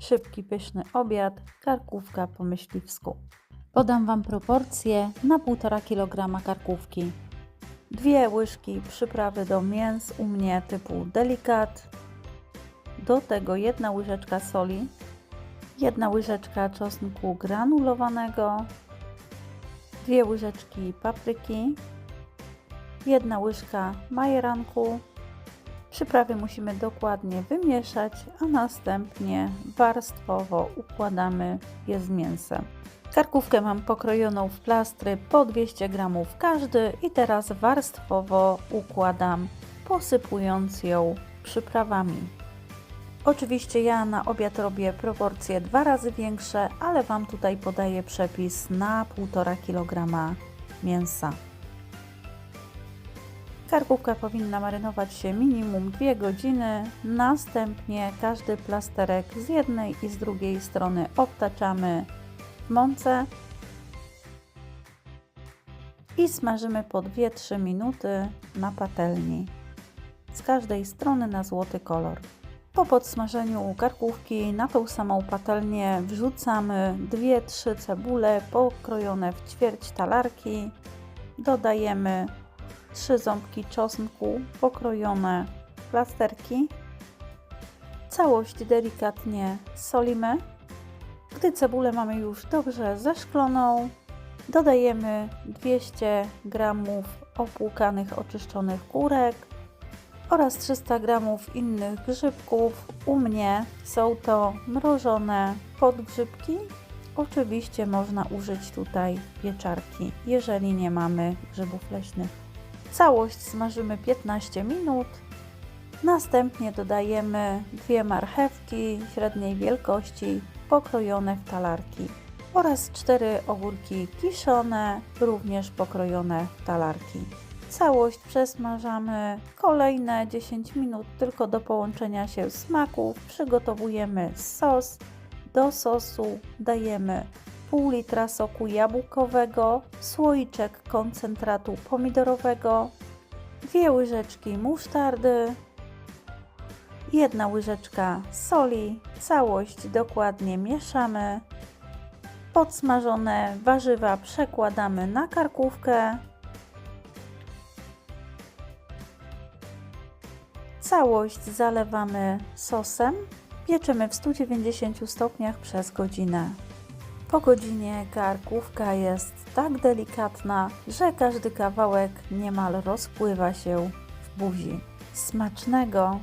Szybki, pyszny obiad, karkówka po myśliwsku. Podam Wam proporcje na 1,5 kg karkówki. Dwie łyżki przyprawy do mięs u mnie typu delikat. Do tego jedna łyżeczka soli, jedna łyżeczka czosnku granulowanego, dwie łyżeczki papryki, jedna łyżka majeranku. Przyprawy musimy dokładnie wymieszać, a następnie warstwowo układamy je z mięsem. Karkówkę mam pokrojoną w plastry po 200 g każdy i teraz warstwowo układam, posypując ją przyprawami. Oczywiście ja na obiad robię proporcje dwa razy większe, ale Wam tutaj podaję przepis na 1,5 kg mięsa. Karkówka powinna marynować się minimum 2 godziny. Następnie każdy plasterek z jednej i z drugiej strony obtaczamy w mące i smażymy po 2-3 minuty na patelni. Z każdej strony na złoty kolor. Po podsmażeniu karkówki na tą samą patelnię wrzucamy 2-3 cebule pokrojone w ćwierć talarki. Dodajemy 3 ząbki czosnku pokrojone plasterki. Całość delikatnie solimy. Gdy cebulę mamy już dobrze zeszkloną, dodajemy 200 g opłukanych, oczyszczonych górek oraz 300 g innych grzybków. U mnie są to mrożone podgrzybki. Oczywiście można użyć tutaj pieczarki, jeżeli nie mamy grzybów leśnych. Całość smażymy 15 minut. Następnie dodajemy dwie marchewki średniej wielkości pokrojone w talarki oraz cztery ogórki kiszone, również pokrojone w talarki. Całość przesmażamy kolejne 10 minut tylko do połączenia się smaków. Przygotowujemy sos. Do sosu dajemy pół litra soku jabłkowego, słoiczek koncentratu pomidorowego, dwie łyżeczki musztardy, jedna łyżeczka soli. Całość dokładnie mieszamy. Podsmażone warzywa przekładamy na karkówkę. Całość zalewamy sosem. Pieczemy w 190 stopniach przez godzinę. Po godzinie karkówka jest tak delikatna, że każdy kawałek niemal rozpływa się w buzi. Smacznego!